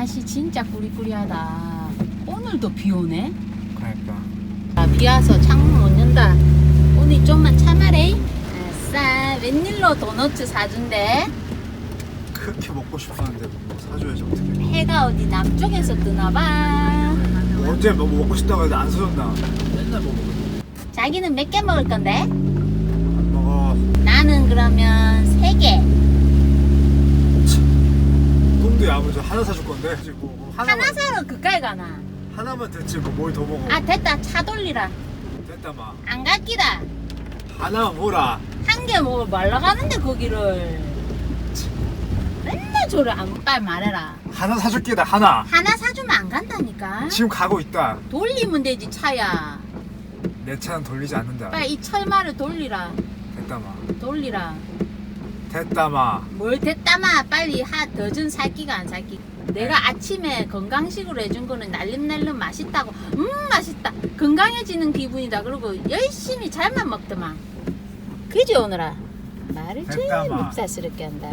날씨 진짜 꾸리꾸리하다. 오늘도 비 오네. 그러니까 아, 비 와서 창문 못 연다. 오늘 좀만 참아래. 아싸, 웬일로 도너츠 사준대? 그렇게 먹고 싶었는데 뭐 사줘야지 어떻게 해가 어디 남쪽에서 뜨나봐. 뭐 언제 뭐 먹고 싶다고 해도 안 사줬나 맨날 뭐 먹어 자기는 몇 개 먹을 건데? 안 먹어 나는 그러면 세 개. 야무져 하나 사줄 건데 지금 뭐, 뭐 하나만, 하나 사러 그까이 가나? 하나만 됐지 뭐 뭘 더 먹어 아 됐다 차 돌리라. 됐다 마 안 갈기다. 하나만 먹어라 한 개 먹을 말라 가는데 거기를. 맨날 저를 안 빨리 말해라. 하나 사줄게 나 하나 하나 사주면 안 간다니까. 지금 가고 있다 돌리면 되지 차야. 내 차는 돌리지 않는다 빨리 이 철마를 돌리라. 됐다 마 돌리라. 됐다 마. 뭘 됐다마. 빨리 하 더준 살기가 안 살기. 내가 아침에 건강식으로 해준 거는 날름날름 맛있다고. 음 맛있다. 건강해지는 기분이다. 그러고 열심히 잘만 먹더만. 그지 오늘아? 말을 제일 됐다마. 밉살스럽게 한다.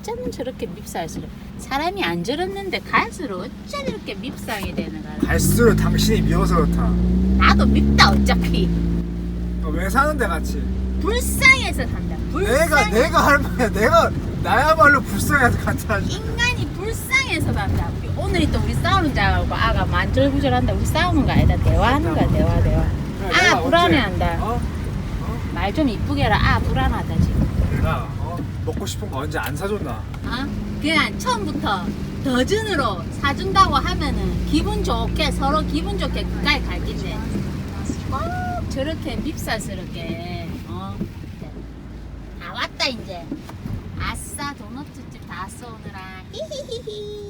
어쩌면 저렇게 밉살스럽? 사람이 안 저랬는데 갈수록 어쩜 이렇게 밉상이 되는가? 갈수록 당신이 미워서 그렇다. 나도 밉다 어차피. 너 왜 사는데 같이? 불쌍해서 산다. 내가 불쌍해. 내가 할 말이야. 내가 나야말로 불쌍해서 같이 하지. 인간이 불쌍해서 산다. 오늘이 또 우리 싸우는 줄 알고 아가 만절구절한다. 우리 싸우는 거 아니다. 대화하는 거야 대화 대화. 아 불안해한다. 어? 말좀 이쁘게 해라. 아 불안하다 지금. 내가 어? 먹고 싶은 거 언제 안 사줬나 어? 그냥 처음부터 더즌으로 사준다고 하면은 기분 좋게 서로 기분 좋게 그까이 갈긴데 꼭 저렇게 밉살스럽게 어? 아 왔다 이제. 아싸 도넛집 다 왔어 오늘아. 히히히히